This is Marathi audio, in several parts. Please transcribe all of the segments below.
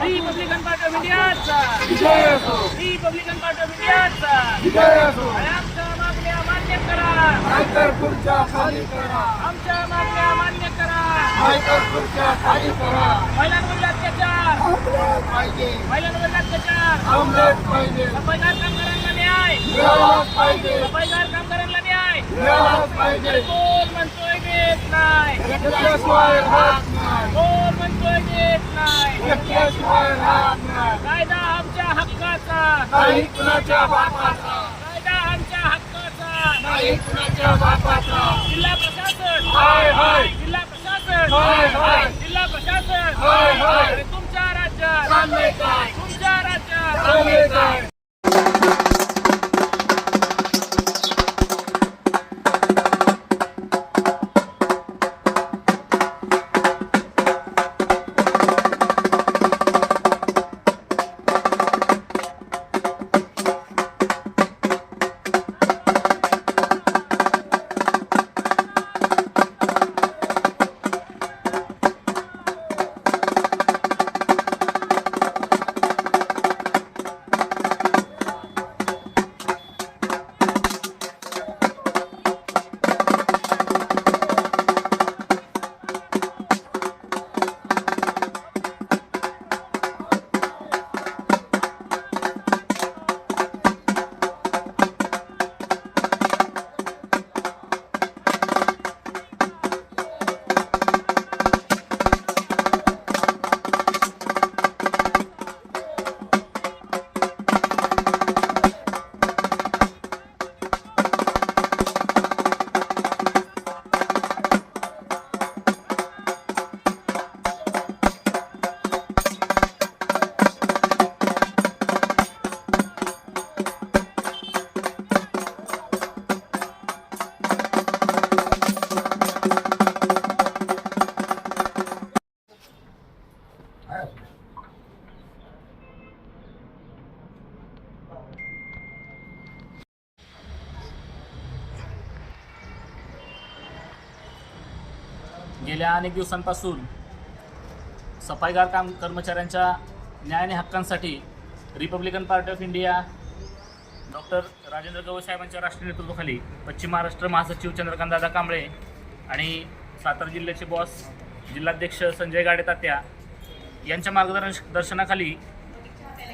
रिपब्लिकन पार्टी ऑफ इंडियाचा रिपब्लिकन पार्टी ऑफ इंडियाचा आमच्या मागण्या मान्य करा. नाहीतर खुर्च्या खाली करा. आमच्या मागण्या मान्य करा. नाहीतर खुर्च्या खाली करा. महिलांवरील अत्याचार. पाहिजे. महिलांवरील अत्याचार. थांबलेच पाहिजे. सफाईदार कामगारांना न्याय. मिळालाच पाहिजे. सफाईदार कामगारांना न्याय. मिळालाच पाहिजे कोण म्हणतोय देत नाही घेतल्याशिवाय राहत नाही कायदा आमच्या हक्काचा. नाही कुणाच्या बापाचा. कायदा आमच्या हक्काचा. नाही कुणाच्या बापाचा. जिल्हा प्रशासन. हाय, हाय. जिल्हा प्रशासन. हाय, हाय. जिल्हा प्रशासन. हाय, गेल्या अनेक दिवसांपासून सफाईगार काम कर्मचाऱ्यांच्या न्याय आणि हक्कांसाठी Republican Party of India doctor Rajendra Gavai साहेबांच्या राष्ट्रीय नेतृत्वाखाली पश्चिम महाराष्ट्र महासचिव चंद्रकांतदादा कांबळे आणि सातारा जिल्ह्याचे बॉस जिल्हाध्यक्ष संजय गाडे तात्या यांच्या मार्गदर्श दर्शनाखाली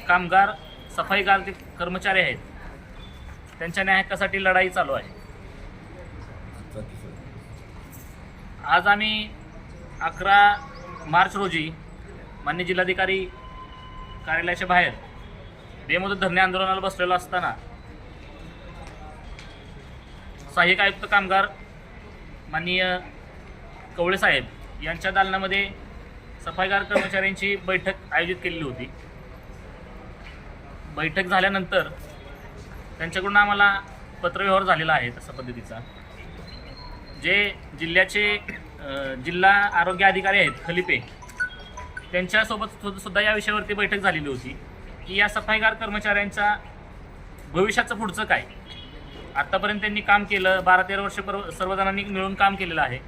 कामगार सफाईगार कर्मचारी आहेत. त्यांच्या न्याय हक्कासाठी लढाई चालू आहे. आज आम्ही अकरा मार्च रोजी मान्य जिल्हाधिकारी कार्यालयाच्या बाहेर बेमुदत धरणे आंदोलनाला बसलेलो असताना सहाय्यक आयुक्त कामगार माननीय कवळे साहेब यांच्या दालनामध्ये सफाईगार कर्मचाऱ्यांची बैठक आयोजित केलेली होती. बैठक झाल्यानंतर त्यांच्याकडून आम्हाला पत्रव्यवहार झालेला आहे तसा पद्धतीचा. जे जिल्ह्याचे जिल्हा आरोग्य अधिकारी आहेत खलिपे त्यांच्यासोबत सुद्धा या विषयावरती बैठक झालेली होती. की या सफाईगार कर्मचाऱ्यांचा भविष्याचं पुढचं काय? आत्तापर्यंत त्यांनी काम केलं बारा तेरा वर्ष पर सर्वजणांनी मिळून काम केलेलं आहे.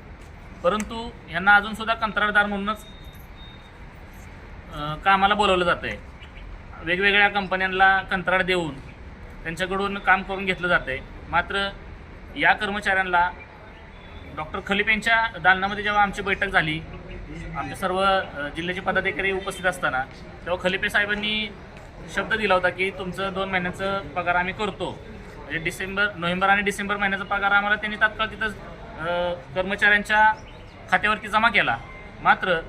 परंतु यांना अजूनसुद्धा कंत्राटदार म्हणूनच कामाला बोलवलं जातं आहे वेगवेगळ्या कंपन्यांना कंत्राट देऊन त्यांच्याकडून काम करून घेतलं जातं आहे मात्र या कर्मचाऱ्यांना डॉक्टर खलीप यांच्या दालनामध्ये जेव्हा आमची बैठक झाली आमचे सर्व जिल्ह्याचे पदाधिकारी उपस्थित असताना तेव्हा खलिपे साहेबांनी शब्द दिला होता की तुमचं दोन महिन्याचं पगार आम्ही करतो. म्हणजे डिसेंबर नोव्हेंबर आणि डिसेंबर महिन्याचा पगार आम्हाला त्यांनी तात्काळ तिथंच कर्मचाऱ्यांच्या खात्यावरती जमा केला. मात्र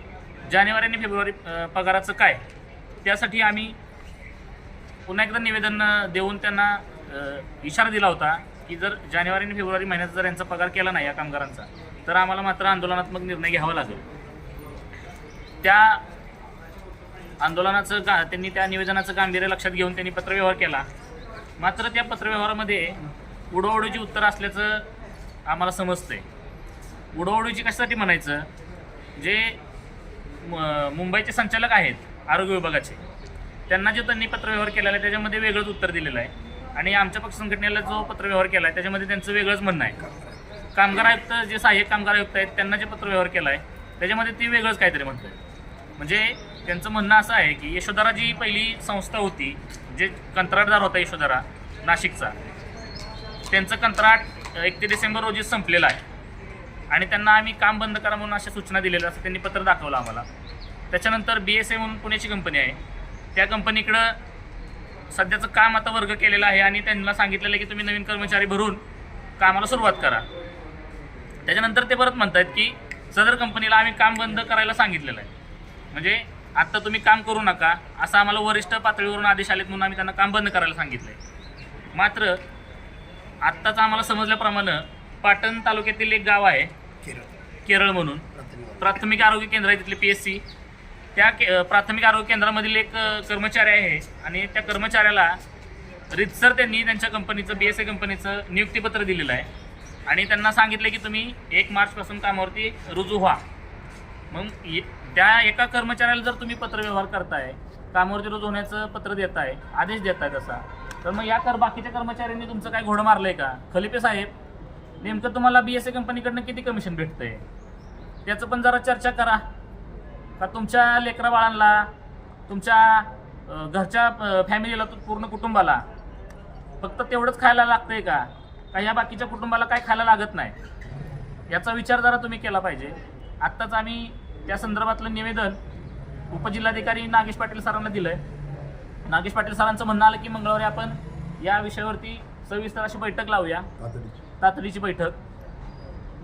जानेवारी आणि फेब्रुवारी पगाराचं काय? त्यासाठी आम्ही पुन्हा एकदा निवेदन देऊन त्यांना इशारा दिला होता. की जर जानेवारी आणि फेब्रुवारी महिन्यात जर यांचा पगार केला नाही या कामगारांचा तर आम्हाला मात्र आंदोलनात्मक निर्णय घ्यावा लागेल. त्या आंदोलनाचं गा त्यांनी त्या निवेदनाचं गांभीर्य लक्षात घेऊन त्यांनी पत्रव्यवहार केला. मात्र त्या पत्रव्यवहारामध्ये उडवडूची उत्तर असल्याचं आम्हाला समजतंय. उडवडूची कशासाठी म्हणायचं? जे म- मुंबईचे संचालक आहेत आरोग्य विभागाचे त्यांना जे त्यांनी पत्रव्यवहार केलेला आहे त्याच्यामध्ये वेगळंच उत्तर दिलेलं आहे. आणि आमच्या पक्ष संघटनेला जो पत्रव्यवहार केला आहे त्याच्यामध्ये त्यांचं वेगळंच म्हणणं आहे. कामगार आयुक्त जे सहाय्यक कामगार आयुक्त आहेत त्यांना जे पत्रव्यवहार केला आहे त्याच्यामध्ये ती वेगळंच काहीतरी म्हणतं म्हणजे त्यांचं म्हणणं असं आहे की यशोधरा जी पहिली संस्था होती जे कंत्राटदार होता यशोधरा नाशिकचा त्यांचं कंत्राट एकतीस डिसेंबर रोजी संपलेलं आहे. आणि त्यांना आम्ही काम बंद करा म्हणून अशा सूचना दिलेल्या असं त्यांनी पत्र दाखवलं आम्हाला. त्याच्यानंतर बी एस ए म्हणून पुण्याची कंपनी आहे. त्या कंपनीकडं सध्याचं काम आता वर्ग केलेलं आहे आणि त्यांना सांगितलेलं आहे की तुम्ही नवीन कर्मचारी भरून कामाला सुरुवात करा. त्याच्यानंतर ते परत म्हणतात की सदर कंपनीला आम्ही काम बंद करायला सांगितलेलं आहे. म्हणजे आत्ता तुम्ही काम करू नका असं आम्हाला वरिष्ठ पातळीवरून आदेश आलेत म्हणून आम्ही त्यांना काम बंद करायला सांगितलं आहे मात्र आत्ताच आम्हाला समजल्याप्रमाणे पाटण तालुक्यातील एक गाव आहे केरळ. म्हणून. प्राथमिक आरोग्य केंद्र आहे तिथले पी एस सी त्या के प्राथमिक आरोग्य केंद्रामधील एक कर्मचारी आहे आणि त्या कर्मचाऱ्याला रितसर त्यांनी त्यांच्या कंपनीचं बी एस ए कंपनीचं नियुक्तीपत्र दिलेलं आहे. आणि त्यांना सांगितलं की तुम्ही एक मार्चपासून कामावरती रुजू व्हा. मग ये- त्या एका कर्मचाऱ्याला जर तुम्ही पत्रव्यवहार करताय कामावरती रुजू होण्याचं पत्र देताय आदेश देताय तसा तर मग या कर बाकीच्या कर्मचाऱ्यांनी तुमचं काय घोडं मारलंय का? खलिपे साहेब नेमकं तुम्हाला बी एस ए कंपनीकडनं किती कमिशन भेटतंय? त्याचं पण जरा चर्चा करा. का तुमच्या लेकरा बाळांना तुमच्या घरच्या फॅमिलीला पूर्ण कुटुंबाला फक्त तेवढंच खायला लागतंय का? का या बाकीच्या कुटुंबाला काय खायला लागत नाही? याचा विचार जरा तुम्ही केला पाहिजे. आत्ताच आम्ही त्या संदर्भातलं निवेदन उपजिल्हाधिकारी नागेश पाटील सरांना दिलंय. नागेश पाटील सरांचं म्हणणं आलं की मंगळवारी आपण या विषयावरती सविस्तर अशी बैठक लावूया. तातडीची. बैठक.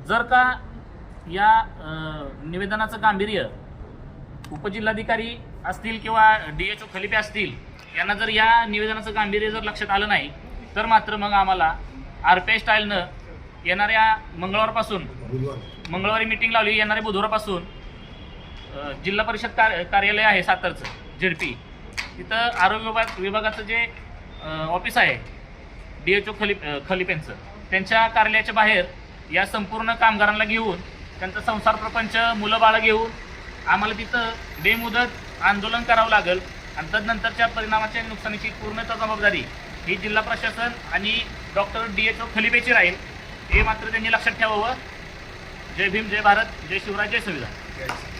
जर का या निवेदनाचं गांभीर्य उपजिल्हाधिकारी असतील किंवा डी एच ओ खलिपे असतील यांना जर या निवेदनाचं गांभीर्य जर लक्षात आलं नाही तर मात्र मग आम्हाला आर पी आय स्टाईलनं येणाऱ्या मंगळवारपासून मंगळवारी मिटिंग लावली येणाऱ्या बुधवारपासून जिल्हा परिषद कार कार्यालय आहे सातारचं झेडपी. तिथं आरोग्य विभाग विभागाचं जे ऑफिस आहे डी एच ओ खलिप खलिपेंचं त्यांच्या कार्यालयाच्या बाहेर या संपूर्ण कामगारांना घेऊन त्यांचा संसार प्रपंच मुलं बाळं घेऊन आम्हाला तिथं बेमुदत आंदोलन करावं लागेल. आणि तदनंतरच्या परिणामाच्या नुकसानीची पूर्णतः जबाबदारी ही जिल्हा प्रशासन आणि डॉक्टर डी एच ओ खलिपेची राहील. हे मात्र त्यांनी लक्षात ठेवावं. जय भीम जय भारत जय शिवराज जय संविधान.